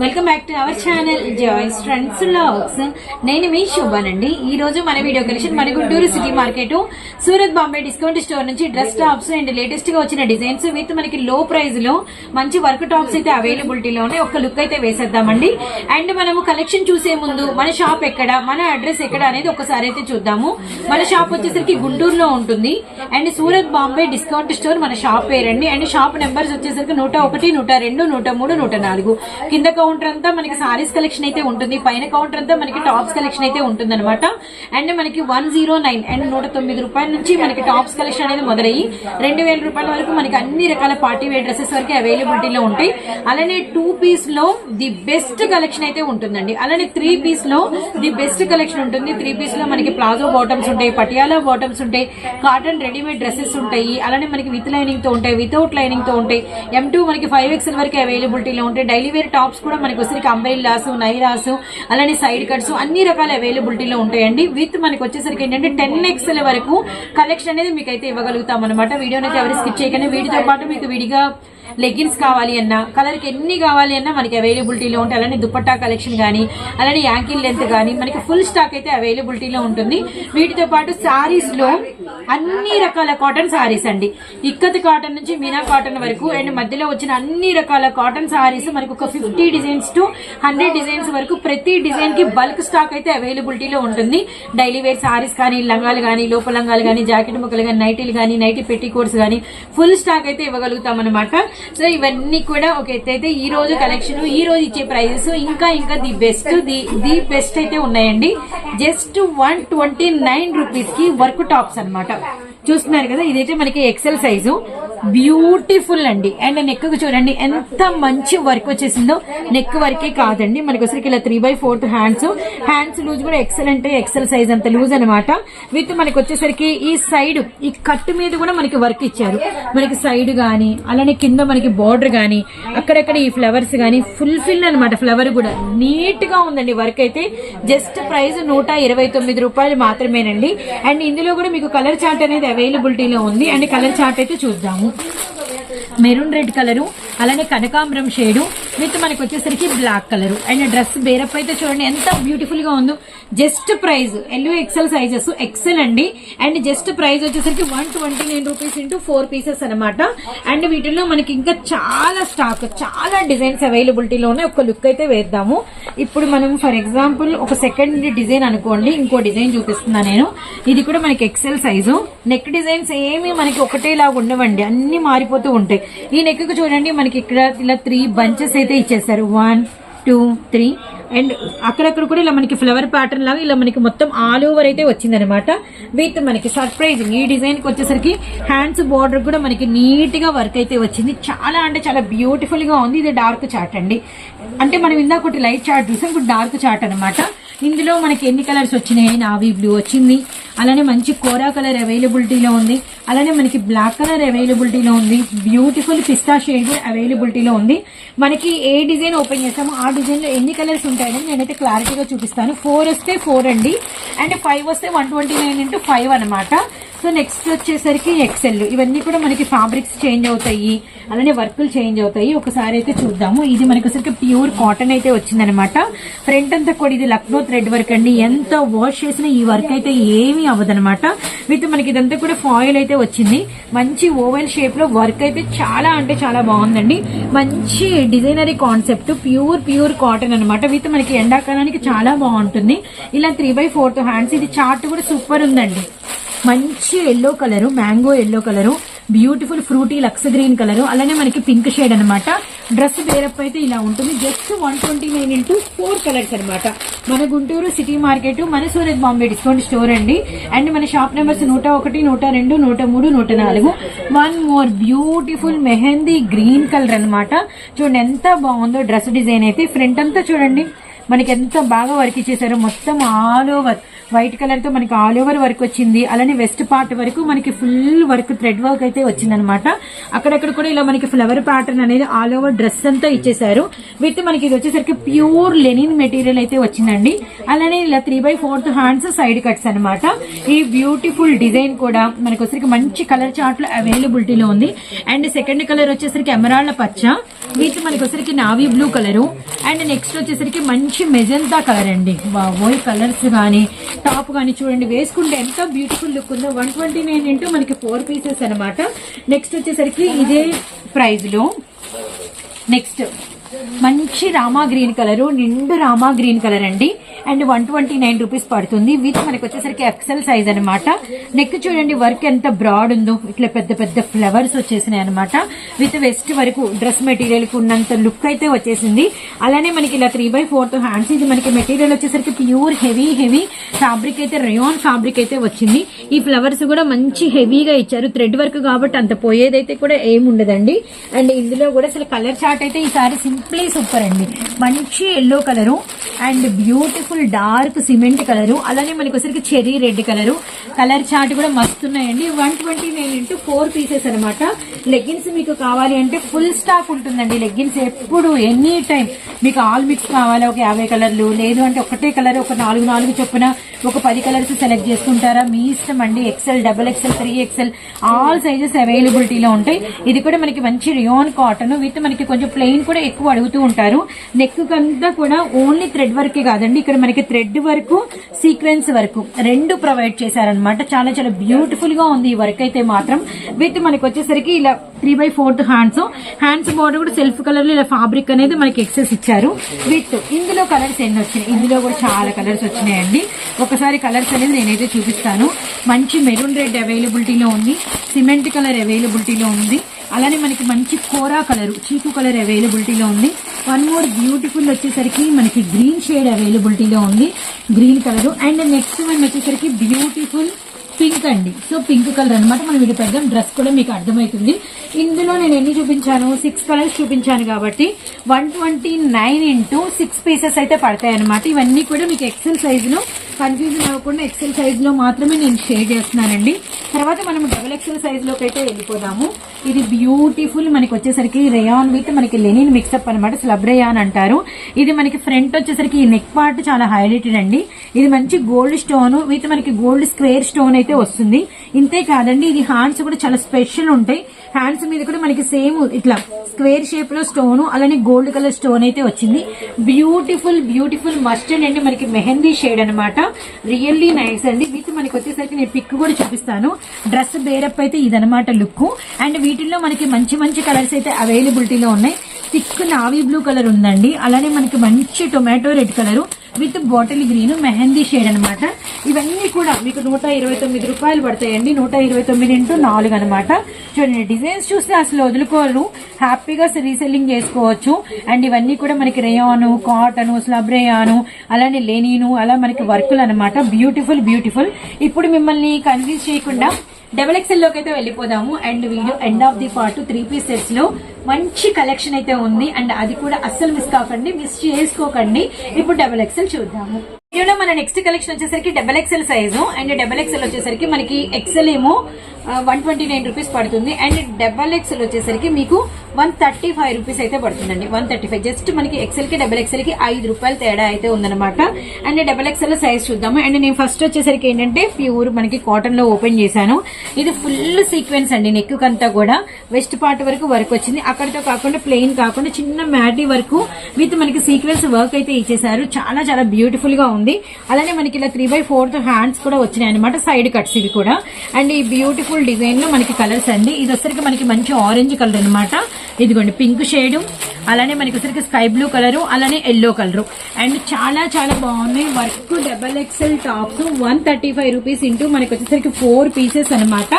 Welcome back to our channel Joys friends logs నేను మీ శోభానండి. ఈ రోజు మన వీడియో కలెక్షన్ మన Guntur city market Surat Bombay discount store నుంచి డ్రెస్ టాప్స్ అండ్ లేటెస్ట్గా వచ్చిన డిజైన్స్ విత్ మనకి లో ప్రైస్లో మంచి వర్క్ టాప్స్ అయితే అవైలబిలిటీలోనే ఒక లుక్ అయితే వేసేద్దామండి. అండ్ మనము కలెక్షన్ చూసే ముందు మన షాప్ ఎక్కడ మన అడ్రస్ ఎక్కడ అనేది ఒకసారి అయితే చూద్దాము. మన షాప్ వచ్చేసరికి గుంటూరులో ఉంటుంది. And Surat Bombay discount store మన షాప్ పేరండి. అండ్ షాప్ నెంబర్స్ వచ్చేసరికి నూట ఒకటి నూట రెండు నూట మూడు నూట నాలుగు. కింద కౌంటర్ అంతా మనకి సారీస్ కలెక్షన్ అయితే ఉంటుంది. పైన కౌంటర్ అంతా మనకి టాప్స్ కలెక్షన్ అయితే ఉంటుంది అనమాట అండ్ మనకి వన్ జీరో నైన్ అండ్ నూట తొమ్మిది రూపాయల నుంచి మనకి టాప్స్ కలెక్షన్ అనేది మొదలయ్యి రెండు వేల రూపాయల వరకు మనకి అన్ని రకాల పార్టీ వేర్ డ్రెస్సెస్ వరకు అవైలబిలిటీలో ఉంటాయి. అలానే టూ పీస్లో ది బెస్ట్ కలెక్షన్ అయితే ఉంటుందండి. అలానే త్రీ పీస్లో ది బెస్ట్ కలెక్షన్ ఉంటుంది. త్రీ పీస్లో మనకి ప్లాజో బాటమ్స్ ఉంటాయి పటియాలా బాటమ్స్ ఉంటాయి కాటన్ రెడీమేడ్ డ్రెస్సెస్ ఉంటాయి. అలానే మనకి విత్ లైనింగ్తో ఉంటాయి వితౌట్ లైనింగ్తో ఉంటాయి. ఎం టూ మనకి ఫైవ్ ఎక్స్ఎల్ వరకు అవైలబిలిటీలో ఉంటాయి. డైలీ వేర్ టాప్స్ కూడా మనకి వచ్చేసరికి అంబ్రెల్లాస్ నైరాస్ అలానే సైడ్ కట్స్ అన్ని రకాల అవైలబిలిటీలో ఉంటాయండి. విత్ మనకి వచ్చేసరికి ఏంటంటే టెన్ ఎక్స్ఎల్ వరకు కలెక్షన్ అనేది మీకు అయితే ఇవ్వగలుగుతాం అనమాట వీడియోని అయితే ఎవరు స్కిప్ చేయకనే వీటితో పాటు మీకు విడిగా లెగ్గిన్స్ కావాలి అన్నా కలర్కి ఎన్ని కావాలి అన్నా మనకి అవైలబిలిటీలో ఉంటాయి అలానే దుపట్టా కలెక్షన్ కానీ అలానే యాంకిల్ లెంత్ కానీ మనకి ఫుల్ స్టాక్ అయితే అవైలబిలిటీలో ఉంటుంది. వీటితో పాటు శారీస్లో అన్ని రకాల కాటన్ సారీస్ అండి. ఇక్కత్ కాటన్ నుంచి మీనా కాటన్ వరకు అండ్ మధ్యలో వచ్చిన అన్ని రకాల కాటన్ సారీస్ మనకు ఒక fifty designs to hundred designs వరకు ప్రతి డిజైన్కి బల్క్ స్టాక్ అయితే అవైలబిలిటీలో ఉంటుంది. డైలీ వేర్ సారీస్ కానీ లంగాలు కానీ లోపలంగాలు కానీ జాకెట్ ముక్కలు కానీ నైటీలు కానీ నైటీ పెట్టి కోట్స్ కానీ ఫుల్ స్టాక్ అయితే ఇవ్వగలుగుతాం అనమాట సో ఇవన్నీ కూడా ఒక ఎత్తైతే అయితే ఈ రోజు కలెక్షన్ ఈ రోజు ఇచ్చే ప్రైజెస్ ఇంకా ఇంకా the best the the best అయితే ఉన్నాయండి. జస్ట్ వన్ ట్వంటీ నైన్ రూపీస్కి వర్క్ టాప్స్ అన్నమాట. చూస్తున్నారు కదా ఇదైతే మనకి ఎక్సెల్ సైజు బ్యూటిఫుల్ అండి. అండ్ నెక్ చూడండి ఎంత మంచి వర్క్ వచ్చేసిందో. నెక్ వర్కే కాదండి మనకి వచ్చరికి ఇలా three by fourth hands hands loose కూడా ఎక్సలెంట్ ఎక్సెల్ సైజ్ అంత లూజ్ అనమాట విత్ మనకి వచ్చేసరికి ఈ సైడ్ ఈ కట్ మీద కూడా మనకి వర్క్ ఇచ్చారు. మనకి సైడ్ కానీ అలానే కింద మనకి బార్డర్ కానీ అక్కడక్కడ ఈ ఫ్లవర్స్ కానీ ఫుల్ ఫిల్ అనమాట ఫ్లవర్ కూడా. నీట్గా ఉందండి వర్క్ అయితే. జస్ట్ ప్రైస్ నూట ఇరవై తొమ్మిది రూపాయలు మాత్రమేనండి. అండ్ ఇందులో కూడా మీకు కలర్ చార్ట్ అనేది అవైలబిలిటీలో ఉంది. అండ్ కలర్ చార్ట్ అయితే చూద్దాము. మెరూన్ రెడ్ కలరు అలానే కనకాంబరం షేడు విత్ మనకు వచ్చేసరికి బ్లాక్ కలర్. అండ్ డ్రెస్ బేరప్ అయితే చూడండి ఎంత బ్యూటిఫుల్గా ఉందో. Just price yellow XL sizes XL అండి. అండ్ జస్ట్ ప్రైస్ వచ్చేసరికి one twenty nine rupees into four pieces అనమాట అండ్ వీటిలో మనకి ఇంకా చాలా స్టాక్ చాలా డిజైన్స్ అవైలబిలిటీలోనే ఒక లుక్ అయితే వేద్దాము. ఇప్పుడు మనం ఫర్ ఎగ్జాంపుల్ ఒక సెకండ్ డిజైన్ అనుకోండి ఇంకో డిజైన్ చూపిస్తున్నా నేను. ఇది కూడా మనకి ఎక్సెల్ సైజు నెక్ డిజైన్స్ ఏమి మనకి ఒకటేలాగా ఉండవండి. అన్ని మారిపోతూ ఉంటాయి. ఈ నెక్కు చూడండి మనకి ఇక్కడ ఇలా త్రీ బంచెస్ అయితే ఇచ్చేసారు వన్ టూ త్రీ అండ్ అక్కడక్కడ కూడా ఇలా మనకి ఫ్లవర్ ప్యాటర్న్ లాగా ఇలా మనకి మొత్తం ఆల్ ఓవర్ అయితే వచ్చిందనమాట విత్ మనకి సర్ప్రైజ్ ఈ డిజైన్కి వచ్చేసరికి హ్యాండ్స్ బార్డర్ కూడా మనకి నీట్గా వర్క్ అయితే వచ్చింది. చాలా అంటే చాలా బ్యూటిఫుల్గా ఉంది. ఇది డార్క్ చార్ట్ అండి. అంటే మనం ఇందాక ఒకటి లైట్ చార్ట్ చూసాం ఇప్పుడు డార్క్ చార్ట్ అనమాట ఇందులో మనకి ఎన్ని కలర్స్ వచ్చినాయి? నావీ బ్లూ వచ్చింది. అలానే మంచి కోరా కలర్ అవైలబిలిటీలో ఉంది. అలానే మనకి బ్లాక్ కలర్ అవైలబిలిటీలో ఉంది. బ్యూటిఫుల్ పిస్తా షేడ్ కూడా అవైలబిలిటీలో ఉంది. మనకి ఏ డిజైన్ ఓపెన్ చేస్తామో ఆ డిజైన్లో ఎన్ని కలర్స్ ఉంటాయని నేనైతే క్లారిటీగా చూపిస్తాను. ఫోర్ వస్తే ఫోర్ అండి. అండ్ ఫైవ్ వస్తే one twenty nine into five అనమాట సో నెక్స్ట్ వచ్చేసరికి ఎక్సెల్ ఇవన్నీ కూడా మనకి ఫ్యాబ్రిక్స్ చేంజ్ అవుతాయి. అలానే వర్కులు చేంజ్ అవుతాయి. ఒకసారి అయితే చూద్దాము. ఇది మనకి వచ్చరికి ప్యూర్ కాటన్ అయితే వచ్చిందనమాట. ఫ్రంట్ అంతా కూడా ఇది లక్నో థ్రెడ్ వర్క్ అండి. ఎంత వాష్ చేసినా ఈ వర్క్ అయితే ఏమీ అవ్వదనమాట. విత్ మనకి ఇదంతా కూడా ఫాయిల్ అయితే వచ్చింది. మంచి ఓవెల్ షేప్లో వర్క్ అయితే చాలా అంటే చాలా బాగుందండి. మంచి డిజైనరీ కాన్సెప్ట్ ప్యూర్ ప్యూర్ కాటన్ అనమాట. విత్ మనకి ఎండాకాలానికి చాలా బాగుంటుంది. ఇలా త్రీ బై ఫోర్త్ హ్యాండ్స్ ఇది చార్ట్ కూడా సూపర్ ఉందండి. మంచి yellow colour mango yellow colour beautiful fruity Lux green colour అలానే మనకి పింక్ షేడ్ అనమాట డ్రెస్ వేరప్ అయితే ఇలా ఉంటుంది. Just one twenty nine into four colours అనమాట మన గుంటూరు సిటీ మార్కెట్ మన సూరత్ బాంబే డిస్కౌంట్ స్టోర్ అండి. అండ్ మన షాప్ నెంబర్స్ నూట ఒకటి నూట రెండు నూట మూడు నూట నాలుగు. One more beautiful mehndi green colour అనమాట చూడండి ఎంత బాగుందో డ్రెస్ డిజైన్ అయితే. ఫ్రంట్ అంతా చూడండి. మనకి ఎంత బాగా వర్క్ ఇచ్చేసారో. మొత్తం ఆల్ ఓవర్ వైట్ కలర్తో మనకి ఆల్ ఓవర్ వర్క్ వచ్చింది. అలానే వెస్ట్ పార్ట్ వరకు మనకి ఫుల్ వర్క్ థ్రెడ్ వర్క్ అయితే వచ్చింది అనమాట అక్కడక్కడ కూడా ఇలా మనకి ఫ్లవర్ ప్యాటర్న్ అనేది ఆల్ ఓవర్ డ్రెస్ అంతా ఇచ్చేసారు విత్ మనకి ఇది వచ్చేసరికి ప్యూర్ లెనిన్ మెటీరియల్ అయితే వచ్చిందండి. అలానే ఇలా three by fourth hands side cuts అనమాట ఈ బ్యూటిఫుల్ డిజైన్ కూడా మనకి వచ్చరికి మంచి కలర్ చార్ట్లో అవైలబిలిటీలో ఉంది. అండ్ సెకండ్ కలర్ వచ్చేసరికి ఎమరాల్డ్ పచ్చ. విత్ మనకి వచ్చరికి navy blue colour. And next వచ్చేసరికి మంచి మెజంతా కలర్ అండి. బాబోయ్ కలర్స్ కానీ టాప్ కానీ చూడండి. వేసుకుంటే ఎంత బ్యూటిఫుల్ లుక్ ఉందో. వన్ ట్వంటీ నైన్ ఇంటూ మనకి ఫోర్ పీసెస్ అనమాట నెక్స్ట్ వచ్చేసరికి ఇదే ప్రైజ్లో నెక్స్ట్ మంచి రామా గ్రీన్ కలరు నిండు రామా గ్రీన్ కలర్ అండి. And one twenty nine rupees పడుతుంది. విత్ మనకి వచ్చేసరికి ఎక్సెల్ సైజ్ అనమాట నెక్ చూడండి వర్క్ ఎంత బ్రాడ్ ఉందో. ఇట్లా పెద్ద పెద్ద ఫ్లవర్స్ వచ్చేసినాయి అనమాట విత్ వెస్ట్ వరకు డ్రెస్ మెటీరియల్కు ఉన్నంత లుక్ అయితే వచ్చేసింది. అలానే మనకి ఇలా త్రీ బై ఫోర్త్ హ్యాండ్స్ ఇది మనకి మెటీరియల్ వచ్చేసరికి ప్యూర్ హెవీ హెవీ ఫ్యాబ్రిక్ అయితే రయోన్ ఫ్యాబ్రిక్ అయితే వచ్చింది. ఈ ఫ్లవర్స్ కూడా మంచి హెవీగా ఇచ్చారు. థ్రెడ్ వర్క్ కాబట్టి అంత పోయేదైతే కూడా ఏమి ఉండదండి. అండ్ ఇందులో కూడా అసలు కలర్ చార్ట్ అయితే ఈసారి సింప్లీ సూపర్ అండి. మంచి yellow colour and beautiful dark cement colour అలానే మనకి వచ్చరికి cherry red colour colour chart కూడా మస్తు ఉన్నాయండి one twenty nine into four pieces అనమాట లెగ్గిన్స్ మీకు కావాలి అంటే ఫుల్ స్టాక్ ఉంటుందండి లెగ్గిన్స్ ఎప్పుడు ఎనీ టైం మీకు ఆల్ మిక్స్ కావాలి ఒక యాభై కలర్లు లేదు అంటే ఒకటే కలర్ ఒక నాలుగు నాలుగు చొప్పున ఒక పది కలర్స్ సెలెక్ట్ చేసుకుంటారా మీ ఇష్టం అండి XL double XL three XL all sizes అవైలబిలిటీలో ఉంటాయి ఇది కూడా మనకి మంచి రియోన్ కాటన్ విత్ మనకి కొంచెం ప్లెయిన్ కూడా ఎక్కువ అడుగుతూ ఉంటారు నెక్ అంతా కూడా ఓన్లీ థ్రెడ్ వర్కే కాదండి ఇక్కడ మనకి థ్రెడ్ వరకు సీక్వెన్స్ వరకు రెండు ప్రొవైడ్ చేశారనమాట చాలా చాలా బ్యూటిఫుల్గా ఉంది ఈ వర్క్ అయితే మాత్రం. విత్ మనకి వచ్చేసరికి ఇలా three by fourth hands hands border కూడా సెల్ఫ్ కలర్లో ఇలా ఫ్యాబ్రిక్ అనేది మనకి ఎక్సెస్ ఇచ్చారు. విత్ ఇందులో కలర్స్ ఎన్ని వచ్చినాయి? ఇందులో కూడా చాలా కలర్స్ వచ్చినాయండి. ఒకసారి కలర్స్ అనేది నేనైతే చూపిస్తాను. మంచి మెరూన్ రెడ్ అవైలబిలిటీలో ఉంది. సిమెంట్ కలర్ అవైలబిలిటీలో ఉంది. అలానే మనకి మంచి కోరా కలర్ చీకు కలర్ అవైలబిలిటీలో ఉంది. వన్ మోర్ బ్యూటిఫుల్ వచ్చేసరికి మనకి గ్రీన్ షేడ్ అవైలబిలిటీలో ఉంది. Green colour. And next one వచ్చేసరికి బ్యూటిఫుల్ పింక్ అండి. సో పింక్ కలర్ అన్నమాట మనం ఇది పెద్దాం డ్రెస్ కూడా మీకు అర్థమవుతుంది. ఇందులో నేను ఎన్ని చూపించాను? సిక్స్ కలర్స్ చూపించాను కాబట్టి one twenty nine into six pieces అయితే పడతాయి అనమాట ఇవన్నీ కూడా మీకు ఎక్సెల్ సైజులో కన్ఫ్యూజన్ అవ్వకుండా ఎక్సెల్ సైజ్లో మాత్రమే నేను షేర్ చేస్తున్నానండి. తర్వాత మనం డబుల్ ఎక్సెల్ సైజ్లోకి అయితే వెళ్ళిపోదాము. ఇది బ్యూటిఫుల్ మనకి వచ్చేసరికి రేయాన్ విత్ మనకి లెనిన్ మిక్సప్ అనమాట స్లబ్ రేయాన్ అంటారు. ఇది మనకి ఫ్రంట్ వచ్చేసరికి ఈ నెక్ పార్ట్ చాలా హైలైటెడ్ అండి. ఇది మంచి గోల్డ్ స్టోన్ విత్ మనకి గోల్డ్ స్క్వేర్ స్టోన్ అయితే వస్తుంది. ఇంతే కాదండి ఇది హ్యాండ్స్ కూడా చాలా స్పెషల్ ఉంటాయి. హ్యాండ్స్ మీద కూడా మనకి సేమ్ ఇట్లా స్క్వేర్ షేప్లో స్టోన్ అలానే గోల్డ్ కలర్ స్టోన్ అయితే వచ్చింది. బ్యూటిఫుల్ బ్యూటిఫుల్ మస్టర్డ్ అండి మనకి మెహందీ షేడ్ అనమాట రియల్లీ నైస్ అండి. విత్ మనకి వచ్చేసరికి నేను పిక్ కూడా చూపిస్తాను. డ్రెస్ బేరప్ అయితే ఇదనమాట లుక్ అండ్ వీటిల్లో మనకి మంచి మంచి కలర్స్ అయితే అవైలబిలిటీలో ఉన్నాయి. థిక్ నావీ బ్లూ కలర్ ఉందండి. అలానే మనకి మంచి tomato red colour with bottle green mehndi shade అనమాట ఇవన్నీ కూడా మీకు నూట ఇరవై తొమ్మిది రూపాయలు పడతాయండి. నూట ఇరవై తొమ్మిది ఇంటూ నాలుగు అనమాట చూడండి డిజైన్స్ చూస్తే అసలు వదులుకోరు. హ్యాపీగా రీసెల్లింగ్ చేసుకోవచ్చు. అండ్ ఇవన్నీ కూడా మనకి రేయాను కాటన్ స్లబ్ రేయాను అలానే లెనీను అలా మనకి వర్కులు అనమాట బ్యూటిఫుల్ బ్యూటిఫుల్. ఇప్పుడు మిమ్మల్ని కన్ఫ్యూజ్ చేయకుండా డబల్ ఎక్సెల్లోకి అయితే వెళ్ళిపోదాము. And video end of the part three piece సెట్స్లో మంచి కలెక్షన్ అయితే ఉంది అండ్ అది కూడా అస్సలు మిస్ కాకండి మిస్ చేసుకోకండి. ఇప్పుడు డబల్ ఎక్స్ఎల్ చూద్దాము. వీడియోలో మన నెక్స్ట్ కలెక్షన్ వచ్చేసరికి double XL size and double XL వచ్చేసరికి మనకి ఎక్స్ఎల్ ఏమో వన్ ట్వంటీ నైన్ రూపీస్ పడుతుంది అండ్ డబల్ ఎక్స్ఎల్ వచ్చేసరికి మీకు వన్ థర్టీ ఫైవ్ రూపీస్ అయితే పడుతుందండి. వన్ థర్టీ ఫైవ్ జస్ట్ మనకి ఎక్సెల్కి డబల్ ఎక్సెల్కి ఐదు రూపాయలు తేడా అయితే ఉందన్నమాట. అండ్ డబల్ ఎక్సెల్ సైజ్ చూద్దాము. అండ్ నేను ఫస్ట్ వచ్చేసరికి ఏంటంటే ప్యూర్ మనకి కాటన్లో ఓపెన్ చేశాను. ఇది ఫుల్ సీక్వెన్స్ అండి నెక్ అంతా కూడా. వెస్ట్ పార్ట్ వరకు వర్క్ వచ్చింది. అక్కడితో కాకుండా ప్లెయిన్ కాకుండా చిన్న మ్యాటీ వరకు విత్ మనకి సీక్వెన్స్ వర్క్ అయితే ఇచ్చేసారు చాలా చాలా బ్యూటిఫుల్గా ఉంది. అలానే మనకి ఇలా త్రీ బై ఫోర్త్ హ్యాండ్స్ కూడా వచ్చినాయి అనమాట సైడ్ కట్స్ ఇవి కూడా. అండ్ ఈ బ్యూటిఫుల్ డిజైన్లో మనకి కలర్స్ అండి. ఇది వచ్చరికి మనకి మంచి ఆరెంజ్ కలర్ అనమాట ఇదిగోండి పింక్ షేడ్ అలానే మనకి వచ్చరికి స్కై బ్లూ కలర్ అలానే ఎల్లో కలర్ అండ్ చాలా చాలా బాగున్నాయి. Work double XL tops one thirty five rupees into మనకి వచ్చేసరికి ఫోర్ పీసెస్ అనమాట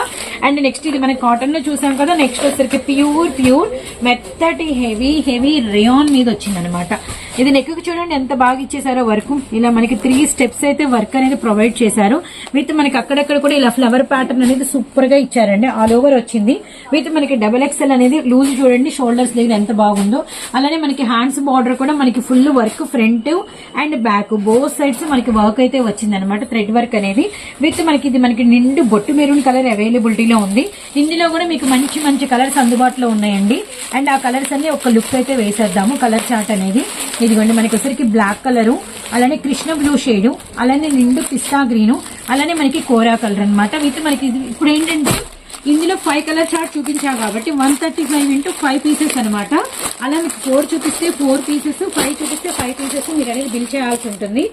అండ్ నెక్స్ట్ ఇది మనకి కాటన్లో చూసాం కదా నెక్స్ట్ వచ్చేసరికి ప్యూర్ ప్యూర్ మెత్తటి హెవీ హెవీ రేయాన్ మీద వచ్చిందనమాట. ఇది నెక్కు చూడండి ఎంత బాగా ఇచ్చేసారో వర్క్. ఇలా మనకి త్రీ స్టెప్స్ అయితే వర్క్ అనేది ప్రొవైడ్ చేశారు. విత్ మనకి అక్కడక్కడ కూడా ఇలా ఫ్లవర్ ప్యాటర్న్ అనేది సూపర్గా ఇచ్చారండి. ఆల్ ఓవర్ వచ్చింది. విత్ మనకి డబల్ ఎక్స్ఎల్ అనేది లూజ్ చూడండి షోల్డర్స్ దగ్గర ఎంత బాగుందో. అలానే మనకి హ్యాండ్స్ బార్డర్ కూడా మనకి full work front and back both sides మనకి వర్క్ అయితే వచ్చింది అనమాట థ్రెడ్ వర్క్ అనేది. విత్ మనకి ఇది మనకి నిండు బొట్టు మెరూన్ కలర్ అవైలబిలిటీలో ఉంది. ఇందులో కూడా మీకు మంచి మంచి కలర్స్ అందుబాటులో ఉన్నాయండి. అండ్ ఆ కలర్స్ అన్ని ఒక లుక్ అయితే వేసేద్దాము కలర్ చార్ట్ అనేది. ఇదిగోండి మనకి వచ్చరికి బ్లాక్ కలరు అలానే కృష్ణ బ్లూ షేడు అలానే నిండు పిస్తా గ్రీను అలానే మనకి కోరా కలర్ అనమాట విత్ మనకి ఇది ఇప్పుడు ఏంటంటే ఇందులో ఫైవ్ కలర్ చార్ట్ చూపించా కాబట్టి one thirty five into five pieces అనమాట అలా మీకు ఫోర్ చూపిస్తే ఫోర్ పీసెస్ ఫైవ్ చూపిస్తే ఫైవ్ పీసెస్ మీరు అనేది బిల్ చేయాల్సి ఉంటుంది.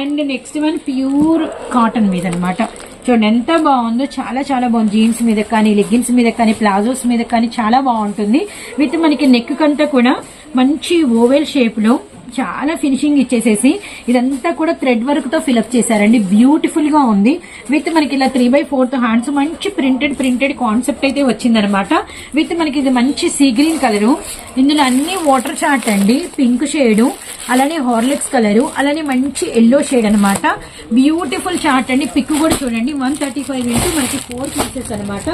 And next one pure cotton మీద అనమాట చూడండి ఎంత బాగుందో చాలా చాలా బాగుంది. జీన్స్ మీద కానీ లెగ్గిన్స్ మీద కానీ ప్లాజోస్ మీద కానీ చాలా బాగుంటుంది. విత్ మనకి నెక్ కంటే కూడా మంచి ఓవెల్ షేప్లో చాలా ఫినిషింగ్ ఇచ్చేసేసి ఇదంతా కూడా థ్రెడ్ వర్క్తో ఫిలప్ చేశారండి. బ్యూటిఫుల్గా ఉంది. విత్ మనకి ఇలా త్రీ బై ఫోర్త్ హ్యాండ్స్ మంచి ప్రింటెడ్ ప్రింటెడ్ కాన్సెప్ట్ అయితే వచ్చిందనమాట విత్ మనకి ఇది మంచి సీ గ్రీన్ కలరు ఇందులో అన్ని వాటర్ చార్ట్ అండి. పింక్ షేడ్ అలానే హార్లిక్స్ కలరు అలానే మంచి ఎల్లో షేడ్ అనమాట బ్యూటిఫుల్ చార్ట్ అండి. పిక్ కూడా చూడండి. వన్ థర్టీ ఫైవ్ ఇంటూ మనకి ఫోర్ పీసెస్ అనమాట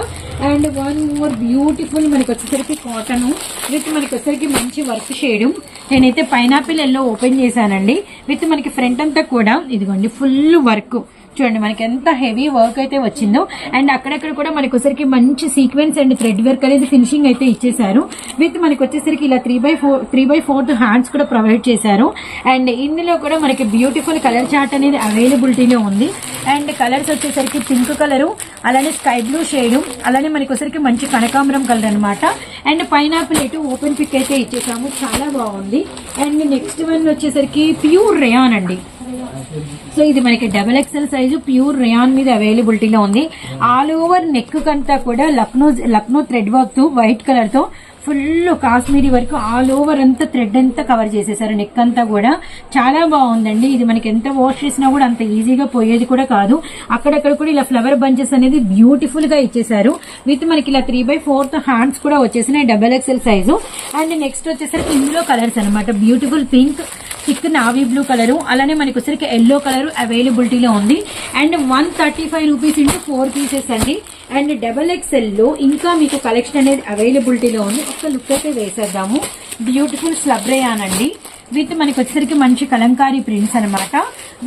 అండ్ వన్ మోర్ బ్యూటిఫుల్ మనకి వచ్చేసరికి కాటన్ విత్ మనకి వచ్చేసరికి మంచి వర్క్ షేడ్ నేనైతే పైనాపిల్ ఎల్లో ఓపెన్ చేశానండి. విత్ మనకి ఫ్రంట్ అంతా కూడా ఇదిగోండి ఫుల్ వర్క్. చూడండి మనకి ఎంత హెవీ వర్క్ అయితే వచ్చిందో. అండ్ అక్కడక్కడ కూడా మనకు వచ్చేసరికి మంచి సీక్వెన్స్ అండ్ థ్రెడ్ వర్క్ అనేది ఫినిషింగ్ అయితే ఇచ్చేసారు విత్ మనకి వచ్చేసరికి ఇలా three by four three by fourth hands కూడా ప్రొవైడ్ చేశారు. అండ్ ఇందులో కూడా మనకి బ్యూటిఫుల్ కలర్ చార్ట్ అనేది అవైలబిలిటీలో ఉంది. అండ్ కలర్స్ వచ్చేసరికి పింక్ కలరు అలానే స్కై బ్లూ షేడు అలానే మనకి వచ్చేసరికి మంచి కనకాంబరం కలర్ అనమాట అండ్ పైనాపిల్ ఇటు ఓపెన్ పిక్ అయితే ఇచ్చేసాము. చాలా బాగుంది. అండ్ నెక్స్ట్ వన్ వచ్చేసరికి ప్యూర్ రేయాన్ అండి. సో ఇది మనకి double XL size pure rayon మీద అవైలబిలిటీలో ఉంది. ఆల్ ఓవర్ నెక్ కంతా కూడా లక్నో లక్నో థ్రెడ్ వర్క్తో వైట్ కలర్తో ఫుల్ కాశ్మీరీ వరకు ఆల్ ఓవర్ అంతా థ్రెడ్ అంతా కవర్ చేసేసారు నెక్ అంతా కూడా. చాలా బాగుందండి. ఇది మనకి ఎంత వాష్ చేసినా కూడా అంత ఈజీగా పోయేది కూడా కాదు. అక్కడక్కడ కూడా ఇలా ఫ్లవర్ బంచెస్ అనేది బ్యూటిఫుల్గా ఇచ్చేసారు. విత్ మనకి ఇలా త్రీ బై ఫోర్త్ హ్యాండ్స్ కూడా వచ్చేసినాయి double XL size and next వచ్చేసరికి ఇందులో కలర్స్ అనమాట beautiful pink thick navy blue colour అలానే మనకి వచ్చరికి ఎల్లో కలర్ అవైలబిలిటీలో ఉంది. And one thirty five rupees into four pieces అండి. అండ్ డబల్ ఎక్స్ఎల్లో ఇంకా మీకు కలెక్షన్ అనేది అవైలబిలిటీలో ఉంది. ఒక లుక్ అయితే వేసేద్దాము. బ్యూటిఫుల్ స్లబ్రయాన్ అండి. విత్ మనకి వచ్చేసరికి మంచి కలంకారీ ప్రింట్స్ అన్నమాట.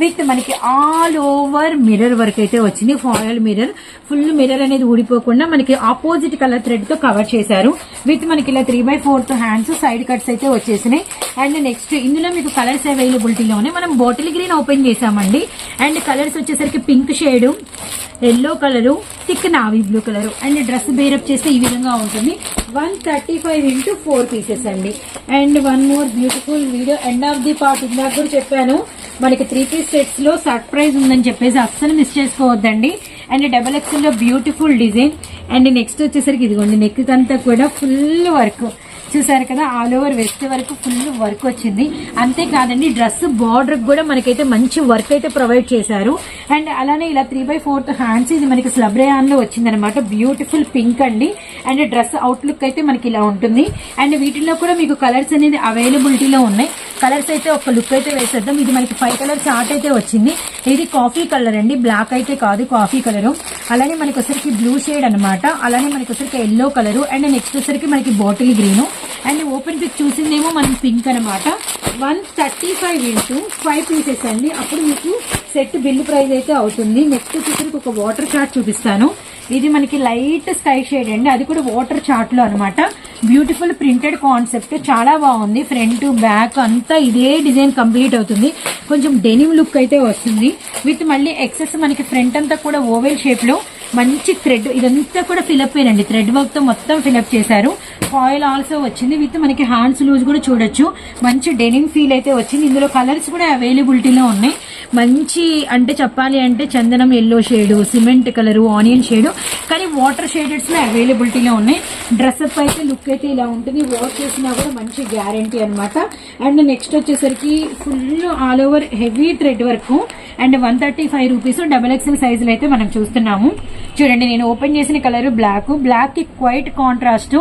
విత్ మనకి ఆల్ ఓవర్ మిర్రర్ వర్క్ అయితే వచ్చింది. ఫాయిల్ మిర్రర్ ఫుల్ మిర్రర్ అనేది ఊడిపోకుండా మనకి ఆపోజిట్ కలర్ థ్రెడ్తో కవర్ చేశారు. విత్ మనకి ఇలా three by fourth hands side cuts అయితే వచ్చేసినాయి. అండ్ నెక్స్ట్ ఇందులో మీకు కలర్స్ అవైలబిలిటీలోనే మనం బాటిల్ గ్రీన్ ఓపెన్ చేసామండి అండ్ కలర్స్ వచ్చేసరికి pink shade yellow colour thick navy blue colour and dress బేరప్ చేస్తే ఈ విధంగా ఉంటుంది. One thirty five into four pieces అండి. And one more beautiful video end of the part ఇందాక కూడా చెప్పాను. మనకి త్రీ పీస్ సెట్స్లో సర్ప్రైజ్ ఉందని చెప్పేసి అస్సలు మిస్ చేసుకోవద్దండి. అండ్ డబల్ ఎక్స్లో బ్యూటిఫుల్ డిజైన్ అండ్ నెక్స్ట్ వచ్చేసరికి ఇదిగోండి నెక్ అంతా కూడా ఫుల్ వర్క్ చూసారు కదా ఆల్ ఓవర్ వెస్ట్ వరకు ఫుల్ వర్క్ వచ్చింది. అంతేకాదండి డ్రెస్ బార్డర్ కూడా మనకైతే మంచి వర్క్ అయితే ప్రొవైడ్ చేశారు. అండ్ అలానే ఇలా త్రీ బై ఫోర్త్ హ్యాండ్స్ ఇది మనకి స్లబ్రేయాన్లో వచ్చిందనమాట. బ్యూటిఫుల్ పింక్ అండి. అండ్ డ్రెస్ అవుట్ లుక్ అయితే మనకి ఇలా ఉంటుంది. అండ్ వీటిలో కూడా మీకు కలర్స్ అనేది అవైలబిలిటీలో ఉన్నాయి. కలర్స్ అయితే ఒక లుక్ అయితే వేసేద్దాం. ఇది మనకి ఫైవ్ కలర్ చార్ట్ అయితే వచ్చింది. ఇది కాఫీ కలర్ అండి. బ్లాక్ అయితే కాదు కాఫీ కలర్ అలానే మనకి వచ్చరికి బ్లూ షేడ్ అనమాట అలానే మనకి వచ్చరికి ఎల్లో కలర్ అండ్ నెక్స్ట్ వచ్చరికి మనకి bottle green and open pick చూసిందేమో మనం పింక్ అనమాట one thirty five into five pieces అండి. అప్పుడు మీకు సెట్ బిల్ ప్రైస్ అయితే అవుతుంది. నెక్స్ట్ వచ్చేసరికి ఒక వాటర్ చార్ట్ చూపిస్తాను. ఇది మనకి లైట్ స్కై షేడ్ అండి. అది కూడా వాటర్ చార్ట్లో అనమాట బ్యూటిఫుల్ ప్రింటెడ్ కాన్సెప్ట్. చాలా బాగుంది. ఫ్రంట్ బ్యాక్ అంతా ఇదే డిజైన్ కంప్లీట్ అవుతుంది. కొంచెం డెనిమ్ లుక్ అయితే వస్తుంది. విత్ మళ్ళీ ఎక్సెస్ మనకి ఫ్రంట్ అంతా కూడా ఓవెల్ షేప్లో మంచి థ్రెడ్ ఇదంతా కూడా ఫిలప్ అయినండి థ్రెడ్ వర్క్తో మొత్తం ఫిలప్ చేశారు. ఫాయిల్ ఆల్సో వచ్చింది. విత్ మనకి హ్యాండ్స్ లూజ్ కూడా చూడొచ్చు. మంచి డెనిమ్ ఫీల్ అయితే వచ్చింది. ఇందులో కలర్స్ కూడా అవైలబిలిటీలో ఉన్నాయి. మంచి అంటే చెప్పాలి అంటే చందనం yellow shade cement colour onion shade కానీ వాటర్ షేడెడ్స్లో అవైలబిలిటీలో ఉన్నాయి. డ్రెస్అప్ అయితే లుక్ అయితే ఇలా ఉంటుంది. వాష్ చేసినా కూడా మంచి గ్యారంటీ అన్నమాట. అండ్ నెక్స్ట్ వచ్చేసరికి full all over heavy thread work and one thirty five rupees double XL సైజులు అయితే మనం చూస్తున్నాము. చూడండి నేను ఓపెన్ చేసిన colour black బ్లాక్కి quite contrast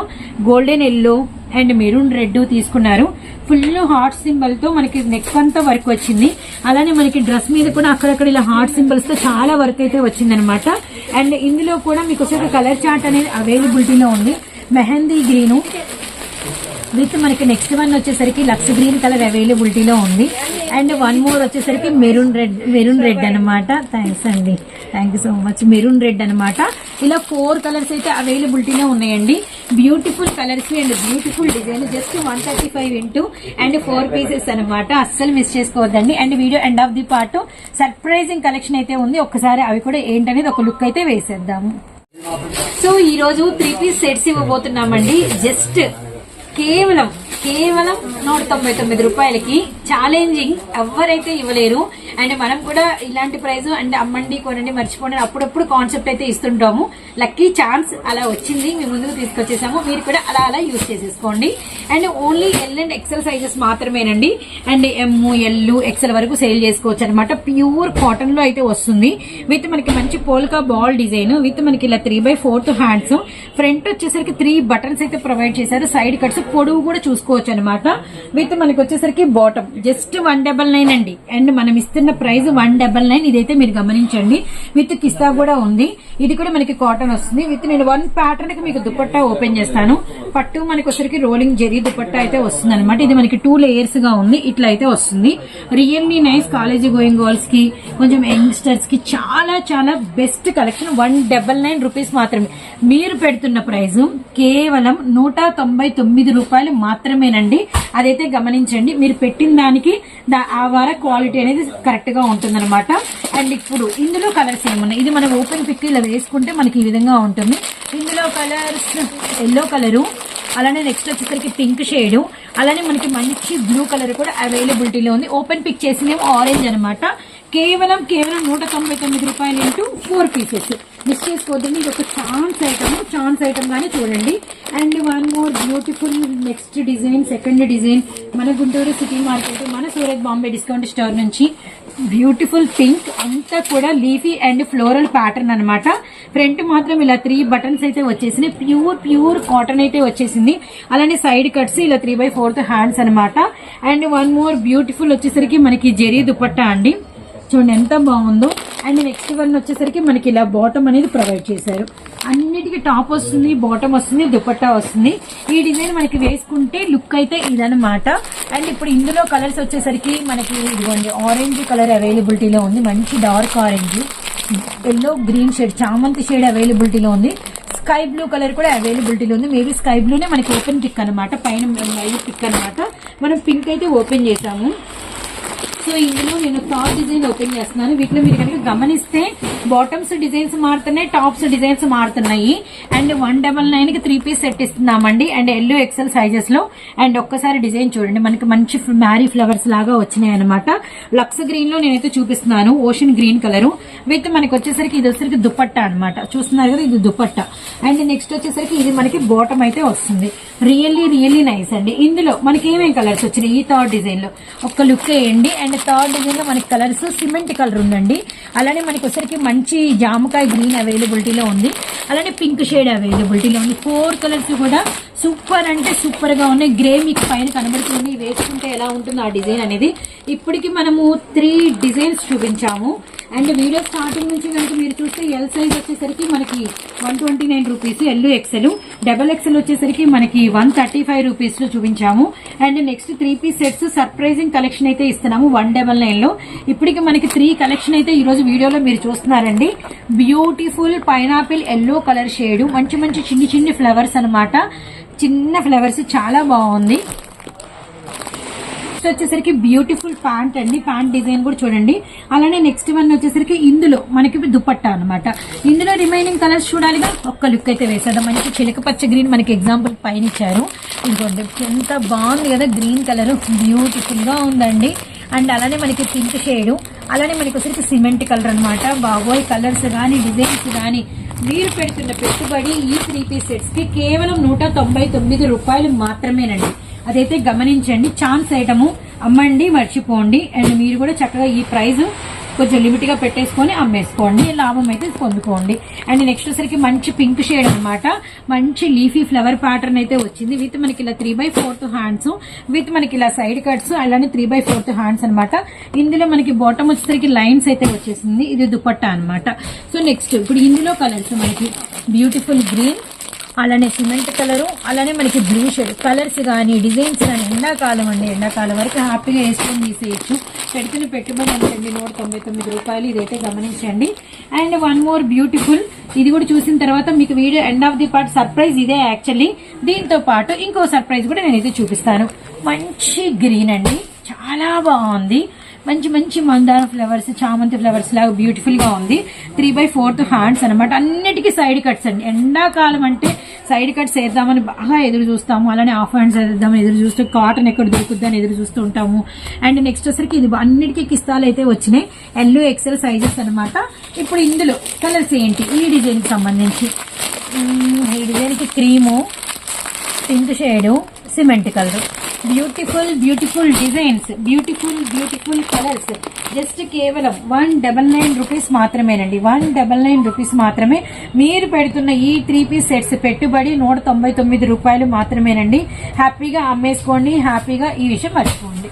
golden yellow and maroon red తీసుకున్నారు. ఫుల్ హార్ట్ సింబల్తో మనకి నెక్ అంతా వర్క్ వచ్చింది. అలానే మనకి డ్రెస్ మీద కూడా అక్కడక్కడ ఇలా హార్ట్ సింబల్స్తో చాలా వర్క్ అయితే వచ్చింది అనమాట అండ్ ఇందులో కూడా మీకు ఒక కలర్ చార్ట్ అనేది అవైలబిలిటీలో ఉంది. మెహందీ గ్రీను విత్ మనకి నెక్స్ట్ వన్ వచ్చేసరికి లక్స్ గ్రీన్ కలర్ అవైలబిలిటీలో ఉంది. అండ్ వన్ మోర్ వచ్చేసరికి మెరూన్ రెడ్ మెరూన్ రెడ్ అనమాట థ్యాంక్స్ అండి. Thank you so much maroon red అనమాట ఇలా ఫోర్ కలర్స్ అయితే అవైలబిలిటీలో ఉన్నాయండి. Beautiful colours and beautiful design. Just one thirty five into and four pieces అనమాట అస్సలు మిస్ చేసుకోవద్దండి. And video end of the part surprising collection అయితే ఉంది. ఒక్కసారి అవి కూడా ఏంటనేది ఒక లుక్ అయితే వేసేద్దాము. సో ఈ రోజు త్రీ పీస్ సెట్స్ ఇవ్వబోతున్నామండి. జస్ట్ కేవలం కేవలం నూట తొంభై తొమ్మిది రూపాయలకి ఛాలెంజింగ్ ఎవరైతే ఇవ్వలేరు. అండ్ మనం కూడా ఇలాంటి ప్రైస్ అండ్ అమ్మండి కొనండి మర్చిపోండి అప్పుడప్పుడు కాన్సెప్ట్ అయితే ఇస్తుంటాము. లక్కీ ఛాన్స్ అలా వచ్చింది. మీ ముందుకు తీసుకొచ్చేసాము. మీరు కూడా అలా అలా యూజ్ చేసేసుకోండి. And only L and XL sizes మాత్రమేనండి. అండ్ ఎమ్ ఎల్ ఎక్సెల్ వరకు సేల్ చేసుకోవచ్చు అనమాట ప్యూర్ కాటన్లో అయితే వస్తుంది. విత్ మనకి మంచి పోల్కా బాల్ డిజైన్ విత్ మనకి ఇలా three by fourth hands front వచ్చేసరికి త్రీ బటన్స్ అయితే ప్రొవైడ్ చేశారు. సైడ్ కట్స్ పొడవు కూడా చూసుకోవచ్చు అనమాట విత్ మనకి వచ్చేసరికి bottom just one double nine అండి. అండ్ మనం ఇస్తున్న ప్రైస్ వన్ డబల్ నైన్. ఇదైతే మీరు గమనించండి. విత్ కిస్తా కూడా ఉంది. ఇది కూడా మనకి కాటన్ వస్తుంది. విత్ నేను వన్ ప్యాటర్న్కి మీకు దుపట్టా ఓపెన్ చేస్తాను. పట్టు మనకి వచ్చరికి రోలింగ్ జెరీ దుపట్టా అయితే వస్తుంది అనమాట ఇది మనకి టూ లేయర్స్గా ఉంది. ఇట్లా అయితే వస్తుంది. రియల్లీ నైస్ కాలేజీ గోయింగ్ గర్ల్స్కి కొంచెం యంగ్స్టర్స్కి చాలా చాలా best collection one double nine rupees మాత్రమే. మీరు పెడుతున్న ప్రైస్ కేవలం నూట తొంభై తొమ్మిది రూపాయలు మాత్రమేనండి. అదైతే గమనించండి. మీరు పెట్టిన దానికి దా- ఆ వార క్వాలిటీ అనేది కరెక్ట్గా ఉంటుందన్నమాట. అండ్ ఇప్పుడు ఇందులో కలర్స్ ఏమున్నాయి? ఇది మనం ఓపెన్ పిక్ ఇలా వేసుకుంటే మనకి ఈ విధంగా ఉంటుంది. ఇందులో కలర్స్ ఎల్లో కలరు అలానే నెక్స్ట్ వచ్చేసరికి పింక్ షేడ్ అలానే మనకి మంచి బ్లూ కలర్ కూడా అవైలబిలిటీలో ఉంది. ఓపెన్ పిక్ చేసింది ఆరెంజ్ అనమాట కేవలం కేవలం నూట తొంభై తొమ్మిది రూపాయలు ఇంటూ ఫోర్ పీసెస్ మిస్ చేసుకోవద్దండి ఇది ఒక ఛాన్స్ ఐటమ్ ఛాన్స్ ఐటమ్ గానే చూడండి. And one more beautiful next design second design మన గుంటూరు సిటీ మార్కెట్ మన సూరత్ బాంబే డిస్కౌంట్ స్టోర్ నుంచి బ్యూటిఫుల్ పింక్ అంతా కూడా లీఫీ అండ్ ఫ్లోరల్ ప్యాటర్న్ అనమాట ఫ్రంట్ మాత్రం ఇలా త్రీ బటన్స్ అయితే వచ్చేసినాయి. ప్యూర్ ప్యూర్ కాటన్ అయితే వచ్చేసింది. అలానే సైడ్ కట్స్ ఇలా త్రీ బై ఫోర్త్ హ్యాండ్స్ అన్నమాట. అండ్ వన్ మోర్ బ్యూటిఫుల్ వచ్చేసరికి మనకి జెరీ దుపట్టా అండి. చూడండి ఎంత బాగుందో. అండ్ నెక్స్ట్ వన్ వచ్చేసరికి మనకి ఇలా బాటమ్ అనేది ప్రొవైడ్ చేశారు. అన్నిటికీ టాప్ వస్తుంది బాటమ్ వస్తుంది దుపట్టా వస్తుంది. ఈ డిజైన్ మనకి వేసుకుంటే లుక్ అయితే ఇదనమాట అండ్ ఇప్పుడు ఇందులో కలర్స్ వచ్చేసరికి మనకి ఇదిగోండి ఆరెంజ్ కలర్ అవైలబిలిటీలో ఉంది మంచి dark orange yellow green shade చామంతి షేడ్ అవైలబిలిటీలో ఉంది. స్కై బ్లూ కలర్ కూడా అవైలబిలిటీలో ఉంది. మేబీ స్కై బ్లూనే మనకి ఓపెన్ పిక్ అనమాట పైన లైవ్ పిక్ అనమాట మనం పింక్ అయితే ఓపెన్ చేసాము. సో ఇందులో నేను టాప్ డిజైన్ ఓపెన్ చేస్తున్నాను. వీటిలో మీరు కనుక గమనిస్తే బాటమ్స్ డిజైన్స్ మారుతున్నాయి టాప్స్ డిజైన్స్ మారుతున్నాయి. అండ్ వన్ డబల్ నైన్కి త్రీ పీస్ సెట్ ఇస్తున్నామండి. అండ్ ఎల్లో ఎక్సెల్ సైజెస్లో. అండ్ ఒక్కసారి డిజైన్ చూడండి. మనకి మంచి మ్యారీ ఫ్లవర్స్ లాగా వచ్చినాయి అనమాట లక్స్ గ్రీన్లో నేనైతే చూపిస్తున్నాను. ఓషన్ గ్రీన్ కలర్ విత్ మనకి వచ్చేసరికి ఇది వచ్చేసరికి దుపట్ట అనమాట చూస్తున్నారు కదా ఇది దుపట్ట. అండ్ నెక్స్ట్ వచ్చేసరికి ఇది మనకి బాటమ్ అయితే వస్తుంది. రియల్లీ రియల్లీ నైస్ అండి. ఇందులో మనకి ఏమేమి కలర్స్ వచ్చినాయి ఈ థర్డ్ డిజైన్లో? ఒక్క లుక్ వేయండి. అండ్ థర్డ్ డిజైన్లో మనకి కలర్స్ సిమెంట్ కలర్ ఉందండి. అలానే మనకి వచ్చరికి మంచి జామకాయ గ్రీన్ అవైలబిలిటీలో ఉంది. అలానే పింక్ షేడ్ అవైలబిలిటీలో ఉంది. ఫోర్ కలర్స్ కూడా సూపర్ అంటే సూపర్గా ఉన్నాయి. గ్రే మీకు పైన కనబడుతుంది. వేసుకుంటే ఎలా ఉంటుంది ఆ డిజైన్ అనేది. ఇప్పటికి మనము త్రీ డిజైన్స్ చూపించాము. అండ్ వీడియో స్టార్టింగ్ నుంచి కనుక మీరు చూస్తే ఎల్ సైజ్ వచ్చేసరికి మనకి one twenty nine rupees L XL double XL వచ్చేసరికి మనకి వన్ థర్టీ ఫైవ్ రూపీస్లో చూపించాము. And next three piece sets surprising collection అయితే ఇస్తున్నాము. వన్ డబల్ నైన్లో. ఇప్పటికి మనకి త్రీ కలెక్షన్ అయితే ఈ రోజు వీడియోలో మీరు చూస్తున్నారండి. Beautiful pineapple yellow colour shade మంచి మంచి చిన్ని చిన్ని ఫ్లవర్స్ అన్నమాట. చిన్న ఫ్లవర్స్ చాలా బాగుంది. నెక్స్ట్ వచ్చేసరికి బ్యూటిఫుల్ ప్యాంట్ అండి. ప్యాంట్ డిజైన్ కూడా చూడండి. అలానే నెక్స్ట్ వన్ వచ్చేసరికి ఇందులో మనకి దుపట్టా అన్నమాట. ఇందులో రిమైనింగ్ కలర్స్ చూడాలిగా ఒక్క లుక్ అయితే వేసేద్దాం. మనకి చిలక పచ్చ గ్రీన్ మనకి ఎగ్జాంపుల్ పైన ఇచ్చారు. ఇంకోటి ఎంత బాగుంది కదా గ్రీన్ కలర్ బ్యూటిఫుల్గా ఉందండి. అండ్ అలానే మనకి పింక్ షేడు అలానే మనకి వచ్చేసి సిమెంట్ కలర్ అనమాట బాబోయ్ కలర్స్ కానీ డిజైన్స్ కానీ మీరు పెడుతున్న పెట్టుబడి ఈ త్రీ పీస్ సెట్స్కి కేవలం నూట తొంభై తొమ్మిది రూపాయలు మాత్రమేనండి. అదైతే గమనించండి ఛాన్స్ ఐటము. అమ్మండి మర్చిపోండి. అండ్ మీరు కూడా చక్కగా ఈ ప్రైజ్ కొంచెం లిమిట్గా పెట్టేసుకొని అమ్మేసుకోండి. లాభం అయితే పొందుకోండి. అండ్ నెక్స్ట్ వచ్చరికి మంచి పింక్ షేడ్ అన్నమాట. మంచి లీఫీ ఫ్లవర్ ప్యాటర్న్ అయితే వచ్చింది. విత్ మనకి ఇలా three by fourth hands with మనకి ఇలా సైడ్ కట్స్ అలానే త్రీ బై ఫోర్త్ హ్యాండ్స్ అన్నమాట. ఇందులో మనకి బాటమ్ వచ్చేసరికి లైన్స్ అయితే వచ్చేసింది. ఇది దుపట్టా అన్నమాట. సో నెక్స్ట్ ఇప్పుడు ఇందులో కలర్స్ మనకి బ్యూటిఫుల్ గ్రీన్ అలానే సిమెంట్ కలరు అలానే మనకి బ్లూ షేడ్ కలర్స్ కానీ డిజైన్స్ కానీ ఎండాకాలం అండి. ఎండాకాలం వరకు హ్యాపీగా వేసుకొని తీసేయచ్చు. పెడుతున్న పెట్టుబడి అంటే నూట తొంభై తొమ్మిది రూపాయలు. ఇదైతే గమనించండి. అండ్ వన్ మోర్ బ్యూటిఫుల్ ఇది కూడా చూసిన తర్వాత మీకు video end of the part surprise ఇదే యాక్చువల్లీ దీంతో పాటు ఇంకో సర్ప్రైజ్ కూడా నేనైతే చూపిస్తాను. మంచి గ్రీన్ అండి. చాలా బాగుంది. మంచి మంచి మందార ఫ్లవర్స్ చామంతి ఫ్లవర్స్ లాగా బ్యూటిఫుల్గా ఉంది. త్రీ బై ఫోర్త్ హ్యాండ్స్ అనమాట అన్నిటికీ సైడ్ కట్స్ అండి. ఎండాకాలం అంటే సైడ్ కట్స్ వేద్దామని బాగా ఎదురు చూస్తాము. అలానే హాఫ్ హ్యాండ్స్ వేద్దామని ఎదురు చూస్తూ కాటన్ ఎక్కడ దొరుకుద్దని ఎదురు చూస్తూ ఉంటాము. అండ్ నెక్స్ట్ వచ్చరికి ఇది అన్నిటికీ కిస్తాలు అయితే వచ్చినాయి. ఎల్లో ఎక్సెల్ సైజెస్ అన్నమాట. ఇప్పుడు ఇందులో కలర్స్ ఏంటి? ఈ డిజైన్కి సంబంధించి. ఈ డిజైన్కి cream pink shade cement colour beautiful beautiful designs beautiful beautiful colours just కేవలం వన్ డబల్ నైన్ రూపీస్ మాత్రమేనండి. వన్ డబల్ నైన్ రూపీస్ మాత్రమే. మీరు పెడుతున్న ఈ త్రీ పీస్ సెట్స్ పెట్టుబడి నూట తొంభై తొమ్మిది రూపాయలు మాత్రమేనండి. హ్యాపీగా అమ్మేసుకోండి. హ్యాపీగా ఈ విషయం మర్చిపోండి.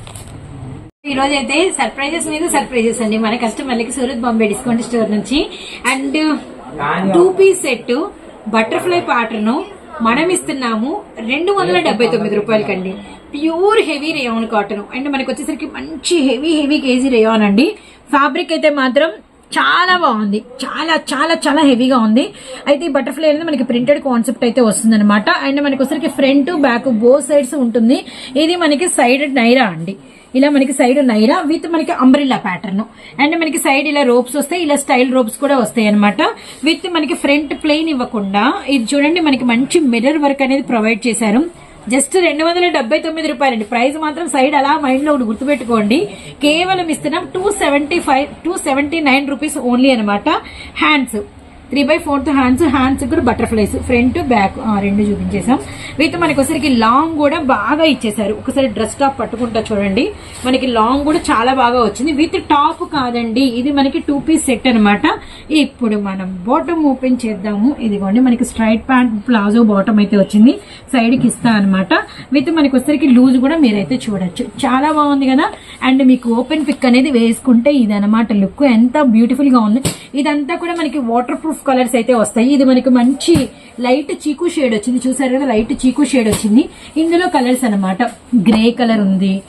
ఈ రోజు అయితే సర్ప్రైజెస్ మీద సర్ప్రైజెస్ అండి. మన కస్టమర్లకి సూరత్ బాంబే డిస్కౌంట్ స్టోర్ నుంచి. And two piece set butterfly pattern మనం ఇస్తున్నాము రెండు వందల డెబ్బై తొమ్మిది రూపాయలకండి. Pure heavy rayon cotton. And మనకు వచ్చేసరికి మంచి హెవీ హెవీ కేజీ రేయాన్ అండి. ఫ్యాబ్రిక్ అయితే మాత్రం చాలా బాగుంది. చాలా చాలా చాలా హెవీగా ఉంది. అయితే ఈ బటర్ఫ్లై అనేది మనకి ప్రింటెడ్ కాన్సెప్ట్ అయితే వస్తుంది అనమాట అండ్ మనకి వచ్చరికి ఫ్రంట్ బ్యాక్ బో సైడ్స్ ఉంటుంది. ఇది మనకి సైడ్ నైరా అండి. ఇలా మనకి సైడ్ నైరా విత్ మనకి అంబ్రిల్లా ప్యాటర్న్ అండ్ మనకి సైడ్ ఇలా రోప్స్ వస్తాయి. ఇలా స్టైల్ రోప్స్ కూడా వస్తాయి అనమాట విత్ మనకి ఫ్రంట్ ప్లెయిన్ ఇవ్వకుండా ఇది చూడండి మనకి మంచి మిర్రర్ వర్క్ అనేది ప్రొవైడ్ చేశారు. జస్ట్ రెండు వందల డెబ్బై తొమ్మిది రూపాయలండి. ప్రైస్ మాత్రం సైడ్ అలా మైండ్లో ఒకటి గుర్తుపెట్టుకోండి. కేవలం ఇస్తున్నాం two seventy five two seventy nine rupees only అనమాట hands three by fourth hands hands కూడా బటర్ఫ్లైస్. ఫ్రంట్ బ్యాక్ రెండు చూపించేసాం విత్ మనకి ఒకసారికి లాంగ్ కూడా బాగా ఇచ్చేసారు ఒకసారి డ్రెస్ టాప్ పట్టుకుంటా చూడండి. మనకి లాంగ్ కూడా చాలా బాగా వచ్చింది. విత్ టాప్ కాదండి. ఇది మనకి టూ పీస్ సెట్ అన్నమాట. ఇప్పుడు మనం బాటమ్ ఓపెన్ చేద్దాము. ఇదిగోండి మనకి స్ట్రైట్ ప్యాంట్ ప్లాజో బాటమ్ అయితే వచ్చింది. సైడ్కి ఇస్తా అనమాట విత్ మనకి వచ్చరికి లూజ్ కూడా మీరైతే చూడొచ్చు. చాలా బాగుంది కదా? అండ్ మీకు ఓపెన్ పిక్ అనేది వేసుకుంటే ఇది అనమాట లుక్. ఎంత బ్యూటిఫుల్గా ఉంది. ఇదంతా కూడా మనకి వాటర్ ప్రూఫ్ కలర్స్ అయితే వస్తాయి. ఇది మనకి మంచి లైట్ చీకు షేడ్ వచ్చింది. చూసారు కదా లైట్ చీకు షేడ్ వచ్చింది. ఇందులో కలర్స్ అన్నమాట. గ్రే కలర్ ఉంది.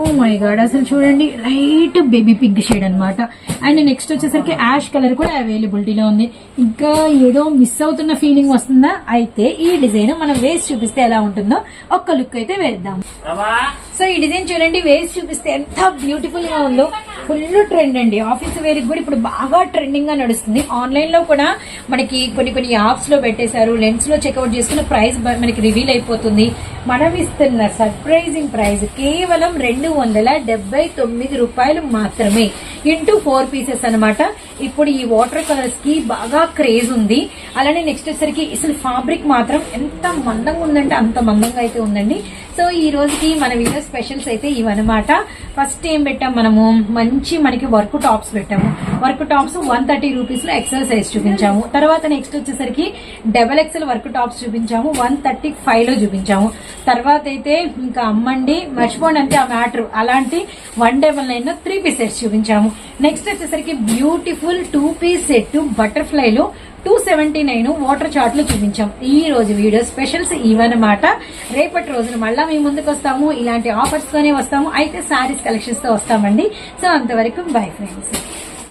ఓ మై గాడ్ అసలు చూడండి లైట్ బేబీ పింక్ షేడ్ అన్నమాట. అండ్ నెక్స్ట్ వచ్చేసరికి యాష్ కలర్ కూడా అవైలబిలిటీలో ఉంది. ఇంకా ఏదో మిస్ అవుతున్న ఫీలింగ్ వస్తుందా? అయితే ఈ డిజైన్ మనం వేసి చూపిస్తే ఎలా ఉంటుందో ఒక్క లుక్ అయితే వేద్దాం. సో ఈ డిజైన్ చూడండి వేసి చూపిస్తే ఎంత బ్యూటిఫుల్గా ఉందో. ఫుల్ ట్రెండ్ అండి. ఆఫీస్ వేర్ కూడా ఇప్పుడు బాగా ట్రెండింగ్గా నడుస్తుంది. ఆన్లైన్లో కూడా మనకి కొన్ని కొన్ని యాప్స్లో పెట్టేశారు. లెన్స్లో చెక్అవుట్ చేసుకున్న ప్రైస్ మనకి రివీల్ అయిపోతుంది. మనం ఇస్తున్న సర్ప్రైజింగ్ ప్రైస్ కేవలం రెండు వందల డెబ్బై తొమ్మిది రూపాయలు మాత్రమే. ఇంటూ ఫోర్ పీసెస్ అన్నమాట. ఇప్పుడు ఈ వాటర్ కలర్స్కి బాగా క్రేజ్ ఉంది. అలానే నెక్స్ట్ వచ్చేసరికి అసలు ఫ్యాబ్రిక్ మాత్రం ఎంత మందంగా ఉందంటే అంత మందంగా అయితే ఉందండి. సో ఈ రోజుకి మన వీడియో స్పెషల్స్ అయితే ఇవన్నమాట. ఫస్ట్ ఏం పెట్టాం మనము? మంచి మనకి వర్క్ టాప్స్ పెట్టాము. వర్క్ టాప్స్ వన్ థర్టీ రూపీస్లో ఎక్సెల్ సైజ్ చూపించాము. తర్వాత నెక్స్ట్ వచ్చేసరికి డబల్ ఎక్సెల్ వర్క్ టాప్స్ చూపించాము. వన్ థర్టీ ఫైవ్లో చూపించాము. తర్వాత అయితే ఇంకా అమ్మండి మర్చిపోండి అంటే ఆ మ్యాటర్. అలాంటి వన్ డబల్ నైన్లో త్రీ పీస్ సెట్స్ చూపించాము. నెక్స్ట్ వచ్చేసరికి beautiful two piece set butterfly లో టూ సెవెంటీ నైన్ వాటర్ చాట్లు చూపించాం. ఈ రోజు వీడియో స్పెషల్స్ ఇవన్నమాట. రేపటి రోజున మళ్ళా మీ ముందుకు వస్తాము ఇలాంటి ఆఫర్స్ తోనే వస్తాము. అయితే సారీస్ కలెక్షన్స్తో వస్తామండి. సో అంతవరకు బై ఫ్రెండ్స్.